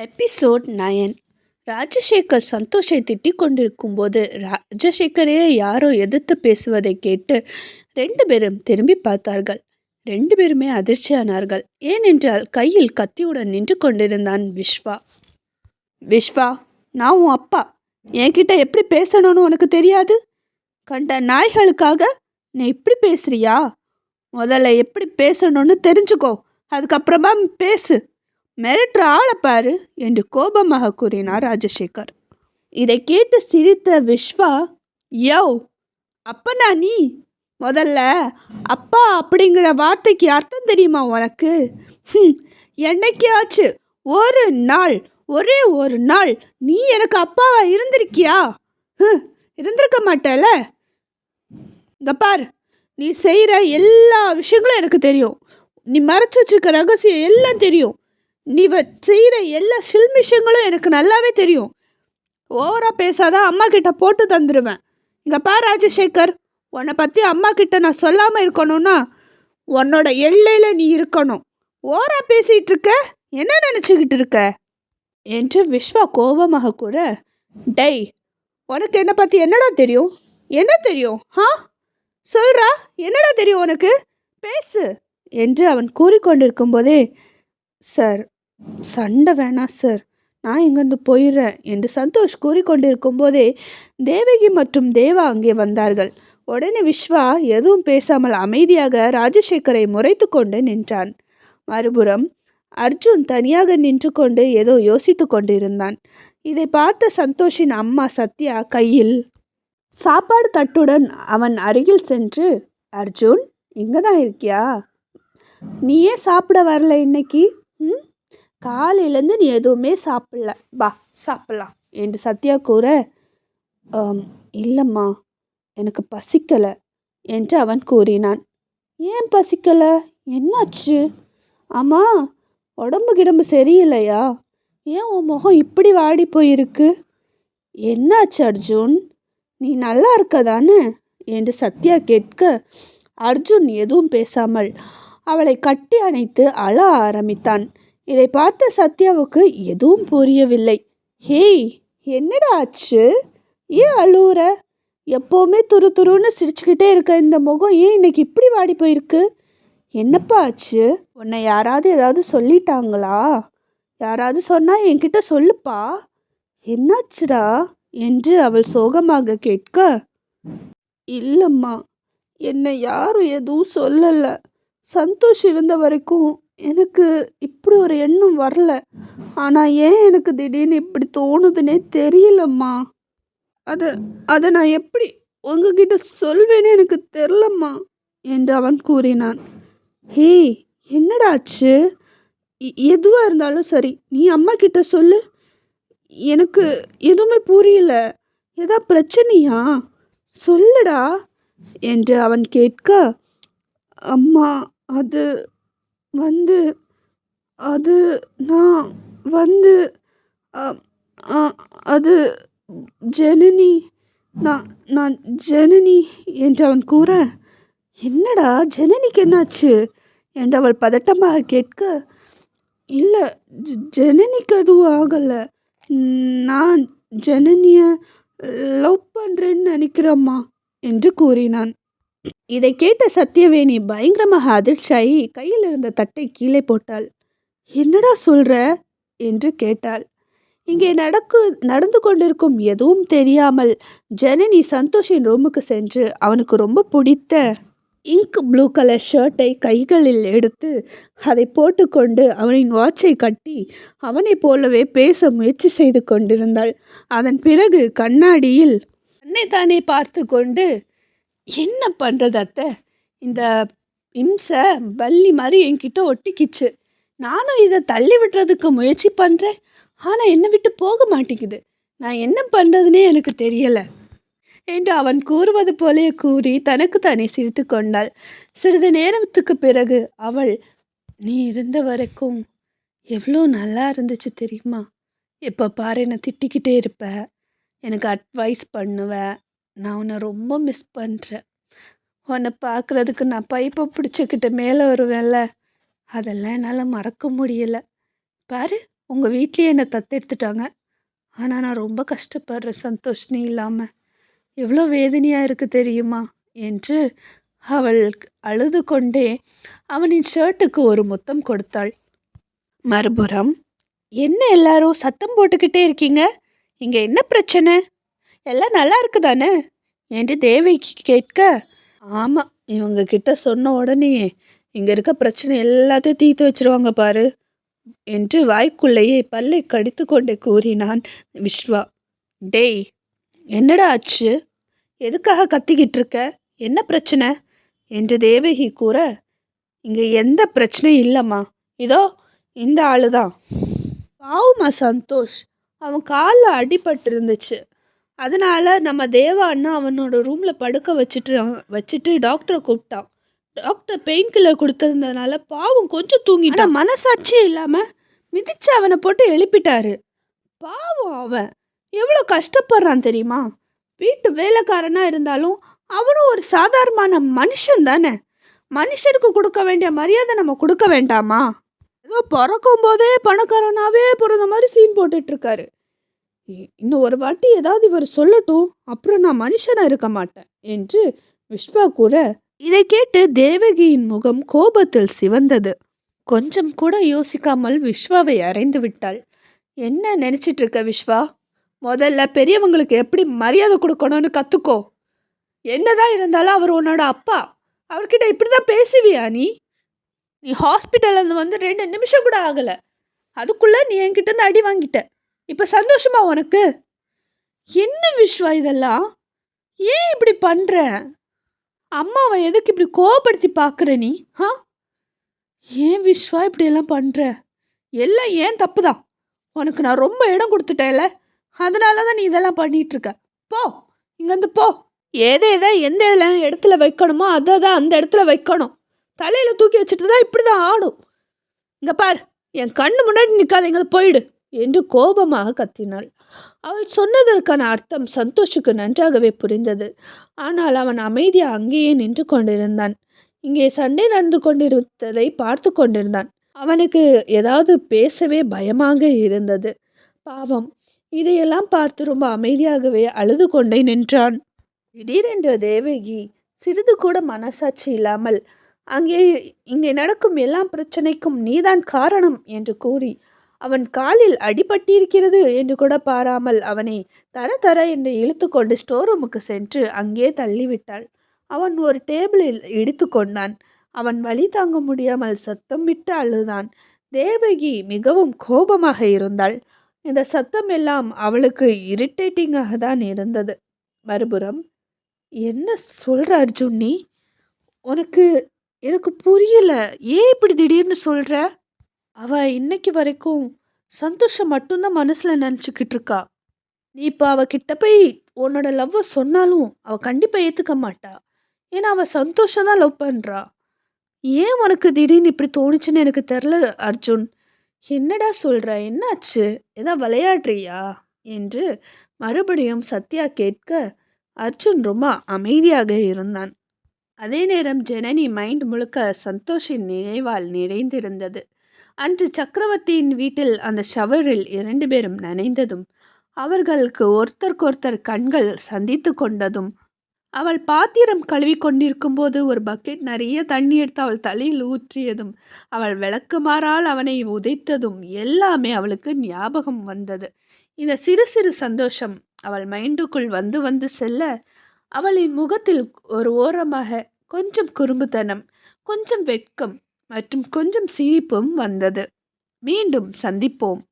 Episode nine Rajasekar சந்தோஷை திட்டிக் கொண்டிருக்கும் போது ராஜசேகரே யாரோ எதிர்த்து பேசுவதை கேட்டு ரெண்டு பேரும் திரும்பி பார்த்தார்கள். ரெண்டு பேருமே அதிர்ச்சியானார்கள். ஏனென்றால் கையில் கத்தியுடன் நின்று கொண்டிருந்தான் விஸ்வா விஸ்வா நான் உன் அப்பா. என்கிட்ட எப்படி பேசணும்னு உனக்கு தெரியாது? கண்ட நாய்களுக்காக நீ இப்படி பேசுறியா? முதல்ல எப்படி பேசணும்னு தெரிஞ்சுக்கோ. அதுக்கப்புறமா பேசு. மிரட்டுற ஆளை பாரு என்று கோபமாக கூறினார் ராஜசேகர். இதை கேட்டு சிரித்த விஸ்வா யோ அப்பனா நீ? முதல்ல அப்பா அப்படிங்கிற வார்த்தைக்கு அர்த்தம் தெரியுமா உனக்கு? ஹம், என்னைக்காச்சு ஒரு நாள் ஒரே ஒரு நாள் நீ எனக்கு அப்பாவா இருந்திருக்கியா? இருந்திருக்க மாட்டல? இங்க பார் நீ செய்கிற எல்லா விஷயங்களும் எனக்கு தெரியும். நீ மறைச்சு வச்சிருக்க ரகசியம் எல்லாம் தெரியும். நீ வ செய்கிற எல்லா சில்மிஷங்களும் எனக்கு நல்லாவே தெரியும். ஓவராக பேசாத அம்மா கிட்ட போட்டு தந்துடுவேன் இங்கே பா ராஜசேகர் உன்னை பற்றி அம்மா கிட்ட நான் சொல்லாமல் இருக்கணும்னா உன்னோட எல்லையில் நீ இருக்கணும். ஓரா பேசிகிட்டு இருக்க? என்ன நினச்சிக்கிட்டு இருக்க? என்று விஸ்வா கோபமாக கூட டெய் உனக்கு என்னை பற்றி என்னடா தெரியும்? என்ன தெரியும்? ஆ சொல்றா என்னடா தெரியும் உனக்கு? பேசு. என்று அவன் கூறிக்கொண்டிருக்கும் போதே சார் சண்டை வேணாம் சார் நான் இங்கேருந்து போயிடுறேன் என்று சந்தோஷ் கூறிக்கொண்டிருக்கும் போதே தேவகி மற்றும் தேவா அங்கே வந்தார்கள். உடனே விஸ்வா எதுவும் பேசாமல் அமைதியாக ராஜசேகரை முறைத்து கொண்டு நின்றான். மறுபுறம் அர்ஜுன் தனியாக நின்று கொண்டு ஏதோ யோசித்து கொண்டிருந்தான். இதை பார்த்த சந்தோஷின் அம்மா சத்யா கையில் சாப்பாடு தட்டுடன் அவன் அருகில் சென்று அர்ஜுன் இங்கே தான் இருக்கியா? நீயே சாப்பிட வரல இன்னைக்கு? ம்? காலையிலேருந்து நீ எதுவுமே சாப்பிடல. வா சாப்பிட்லாம் என்று சத்யா கூற "ஆம், இல்லைம்மா எனக்கு பசிக்கலை என்று அவன் கூறினான். ஏன் பசிக்கலை? என்னாச்சு? ஆமாம் உடம்பு கிடம்பு சரியில்லையா? ஏன் உன் முகம் இப்படி வாடி போயிருக்கு? என்னாச்சு அர்ஜுன்? நீ நல்லா இருக்க தானே? என்று சத்யா கேட்க அர்ஜுன் எதுவும் பேசாமல் அவளை கட்டி அணைத்து அழ ஆரம்பித்தான். இதை பார்த்த சத்யாவுக்கு எதுவும் புரியவில்லை. ஹேய் என்னடா ஆச்சு? ஏன் அழுவுற? எப்போவுமே துரு துருன்னு சிரிச்சுக்கிட்டே இருக்க இந்த முகம் ஏன் இன்னைக்கு இப்படி வாடி போயிருக்கு? என்னப்பா ஆச்சு? உன்னை யாராவது ஏதாவது சொல்லிட்டாங்களா? யாராவது சொன்னால் என்கிட்ட சொல்லுப்பா? என்னாச்சுடா? என்று அவள் சோகமாக கேட்க இல்லைம்மா என்னை யாரும் எதுவும் சொல்லலை. சந்தோஷ் இருந்த வரைக்கும் எனக்கு இப்படி ஒரு எண்ணம் வரல. ஆனால் ஏன் எனக்கு திடீர்னு இப்படி தோணுதுன்னே தெரியலம்மா. அதை அதை நான் எப்படி உங்ககிட்ட சொல்வேன்னு எனக்கு தெரிலம்மா என்று அவன் கூறினான். ஹேய் என்னடா ஆச்சு? இருந்தாலும் சரி நீ அம்மா கிட்ட சொல்லு. எனக்கு எதுவுமே புரியல. ஏதா பிரச்சனையா? சொல்லுடா என்று அவன் கேட்க அம்மா அது வந்து அது நான் வந்து அது ஜனனி நான் நான் ஜனனி என்று அவன் கூற என்னடா ஜனனிக்கு என்னாச்சு? என்று அவள் பதட்டமாக கேட்க இல்லை ஜனனிக்கு அதுவும் ஆகலை. நான் ஜனனியை லவ் பண்ணுறேன்னு நினைக்கிறேம்மா என்று கூறினான். இதை கேட்ட சத்யவேணி பயங்கரமாக அதிர்ச்சியாகி கையில் இருந்த தட்டை கீழே போட்டாள். என்னடா சொல்ற? என்று கேட்டாள். இங்கே நடக்கு நடந்து கொண்டிருக்கும் எதுவும் தெரியாமல் ஜனனி சந்தோஷின் ரூமுக்கு சென்று அவனுக்கு ரொம்ப பிடித்த இங்க் ப்ளூ கலர் ஷர்ட்டை கைகளில் எடுத்து அதை போட்டுக்கொண்டு அவனின் வாட்சை கட்டி அவனைப் போலவே பேச முயற்சி செய்து கொண்டிருந்தாள். அதன் பிறகு கண்ணாடியில் தன்னை தானே பார்த்து கொண்டு என்ன பண்ணுறது அத்தை? இந்த இம்சை பல்லி மாதிரி என்கிட்ட ஒட்டிக்கிச்சு. நானும் இதை தள்ளி விடுறதுக்கு முயற்சி பண்ணுறேன் ஆனால் என்னை விட்டு போக மாட்டேங்குது. நான் என்ன பண்ணுறதுனே எனக்கு தெரியலை. என்று அவன் கூறுவது போலே கூறி தனக்கு தானே சிரித்து கொண்டாள். சிறிது நேரத்துக்கு பிறகு அவள் நீ இருந்த வரைக்கும் எவ்வளோ நல்லா இருந்துச்சு தெரியுமா? இப்போ பாரு என்னை திட்டிக்கிட்டே இருப்ப. எனக்கு அட்வைஸ் பண்ணுவேன் நான் உன்னை ரொம்ப மிஸ் பண்ணுறேன் உன்னை பார்க்குறதுக்கு நான் பைப்பை பிடிச்சிக்கிட்டு மேலே வருவேன்ல. அதெல்லாம் என்னால் மறக்க முடியலை. பாரு உங்கள் வீட்லேயே என்னை தத்தெடுத்துட்டாங்க. ஆனால் நான் ரொம்ப கஷ்டப்படுறேன் சந்தோஷ் நீ இல்லாமல் எவ்வளோ வேதனையாக இருக்குது தெரியுமா? என்று அவள் அழுது கொண்டே அவனின் ஷர்ட்டுக்கு ஒரு முத்தம் கொடுத்தாள். மறுபுறம் என்ன எல்லாரும் சத்தம் போட்டுக்கிட்டே இருக்கீங்க? இங்கே என்ன பிரச்சனை? எல்லாம் நல்லா இருக்குதானே? என்று தேவிக்கு கேட்க ஆமாம் இவங்க கிட்ட சொன்ன உடனே இங்கே இருக்க பிரச்சனை எல்லாத்தையும் தீர்த்து வச்சிருவாங்க பாரு என்று வாய்க்குள்ளேயே பல்லை கடித்து கொண்டே கூறினான் விஸ்வா டேய் என்னடா ஆச்சு? எதுக்காக கத்திக்கிட்டு இருக்க? என்ன பிரச்சனை? என்று தேவகி கூற இங்கே எந்த பிரச்சனையும் இல்லைம்மா. இதோ இந்த ஆளு தான் பாவுமா சந்தோஷ் அவன் காலில் அடிபட்டு இருந்துச்சு அதனால் நம்ம தேவா அண்ணா அவனோட ரூமில் படுக்க வச்சுட்டு வச்சுட்டு டாக்டரை கூப்பிட்டான். டாக்டர் பெயின் கில்லர் கொடுத்துருந்ததுனால பாவம் கொஞ்சம் தூங்கிட்டான். மனசாட்சி இல்லாமல் மிதிச்சு அவனை போட்டு எழுப்பிட்டாரு. பாவம் அவன். எவ்வளோ கஷ்டப்படுறான் தெரியுமா? வீட்டு வேலைக்காரனாக இருந்தாலும் அவனும் ஒரு சாதாரணமான மனுஷன் தானே. மனுஷனுக்கு கொடுக்க வேண்டிய மரியாதை நம்ம கொடுக்க வேண்டாமா? ஏதோ பிறக்கும் போதே பணக்காரனாவே பிறந்த மாதிரி சீன் போட்டுட்ருக்காரு இன்னும் ஒரு வாட்டி ஏதாவது இவர் சொல்லட்டும் அப்புறம் நான் மனுஷனாக இருக்க மாட்டேன் என்று விஸ்வா கூற இதை கேட்டு தேவகியின் முகம் கோபத்தில் சிவந்தது. கொஞ்சம் கூட யோசிக்காமல் விஸ்வாவை அறைந்து விட்டாள். என்ன நினச்சிட்டு இருக்க விஸ்வா முதல்ல பெரியவங்களுக்கு எப்படி மரியாதை கொடுக்கணும்னு கற்றுக்கோ என்னதான் இருந்தாலும் அவர் உன்னோட அப்பா. அவர்கிட்ட இப்படி தான் பேசுவியா நீ? நீ ஹாஸ்பிட்டல்லேருந்து வந்து ரெண்டு நிமிஷம் கூட ஆகலை. அதுக்குள்ளே நீ என்கிட்ட இருந்து அடி வாங்கிட்ட. இப்போ சந்தோஷமா உனக்கு? என்ன விஸ்வா இதெல்லாம்? ஏன் இப்படி பண்ணுற அம்மாவை எதுக்கு இப்படி கோவப்படுத்தி பார்க்குற நீ? ஆ ஏன் விஸ்வா இப்படியெல்லாம் பண்ணுற எல்லாம் ஏன் தப்பு தான் உனக்கு நான் ரொம்ப இடம் கொடுத்துட்டேன்ல. அதனால தான் நீ இதெல்லாம் பண்ணிகிட்ருக்க போ இங்கேருந்து போ. எதை எதை எந்த இதில் இடத்துல வைக்கணுமோ அதை தான் அந்த இடத்துல வைக்கணும். தலையில் தூக்கி வச்சுட்டு தான் இப்படி தான் ஆடும். இங்கே பார் என் கண்ணு முன்னாடி நிற்காத எங்கே போயிடு. என்று கோபமாக கத்தினாள். அவள் சொன்னதற்கான அர்த்தம் சந்தோஷுக்கு நன்றாகவே புரிந்தது. ஆனால் அவன் அமைதியாக அங்கேயே நின்று கொண்டிருந்தான். இங்கே சண்டை நடந்து கொண்டிருந்ததை பார்த்து கொண்டிருந்தான். அவனுக்கு ஏதாவது பேசவே பயமாக இருந்தது. பாவம் இதையெல்லாம் பார்த்து ரொம்ப அமைதியாகவே அழுது கொண்டே நின்றான். திடீரென்று தேவகி சிறிது கூட மனசாட்சி இல்லாமல் அங்கே இங்கே நடக்கும் எல்லா பிரச்சனைக்கும் நீதான் காரணம் என்று கூறி அவன் காலில் அடிபட்டிருக்கிறது என்று கூட பாராமல் அவனை தர தர என்று இழுத்து கொண்டு ஸ்டோர் ரூமுக்கு சென்று அங்கே தள்ளிவிட்டாள். அவன் ஒரு டேபிளில் இடித்து கொண்டான். அவன் வழி தாங்க முடியாமல் சத்தம் விட்டு அழுதான். தேவகி மிகவும் கோபமாக இருந்தாள். இந்த சத்தம் எல்லாம் அவளுக்கு இரிட்டேட்டிங்காக தான் இருந்தது. மறுபுறம் என்ன சொல்கிற அர்ஜுன் நீ? உனக்கு எனக்கு புரியல. ஏன் இப்படி திடீர்னு சொல்கிற அவள் இன்னைக்கு வரைக்கும் சந்தோஷம் மட்டும்தான் மனசில் நினச்சிக்கிட்டு இருக்கா. நீ இப்போ அவகிட்ட போய் உன்னோட லவ்வை சொன்னாலும் அவள் கண்டிப்பாக ஏற்றுக்க மாட்டா. ஏன்னா அவள் சந்தோஷம் தான் லவ் பண்ணுறா ஏன் உனக்கு திடீர்னு இப்படி தோணுச்சுன்னு எனக்கு தெரில அர்ஜுன். என்னடா சொல்கிற என்னாச்சு? ஏதா விளையாடுறியா? என்று மறுபடியும் சத்யா கேட்க அர்ஜுன் ரொம்ப அமைதியாக இருந்தான். அதே நேரம் ஜனனி மைண்ட் முழுக்க சந்தோஷின் நினைவால் நிறைந்திருந்தது. அன்று சக்கரவர்த்தியின் வீட்டில் அந்த ஷவரில் இரண்டு பேரும் நனைந்ததும் அவர்களுக்கு ஒருத்தருக்கொருத்தர் கண்கள் சந்தித்து கொண்டதும் அவள் பாத்திரம் கழுவி கொண்டிருக்கும் போது ஒரு பக்கெட் நிறைய தண்ணி எடுத்து அவள் தலையில் ஊற்றியதும் அவள் விளக்குமாறால் அவனை உதைத்ததும் எல்லாமே அவளுக்கு ஞாபகம் வந்தது. இந்த சிறு சிறு சந்தோஷம் அவள் மைண்டுக்குள் வந்து வந்து செல்ல அவளின் முகத்தில் ஒரு ஓரமாக கொஞ்சம் குறும்புத்தனம் கொஞ்சம் வெட்கம் மற்றும் கொஞ்சம் சிரிப்பும் வந்தது. மீண்டும் சந்திப்போம்.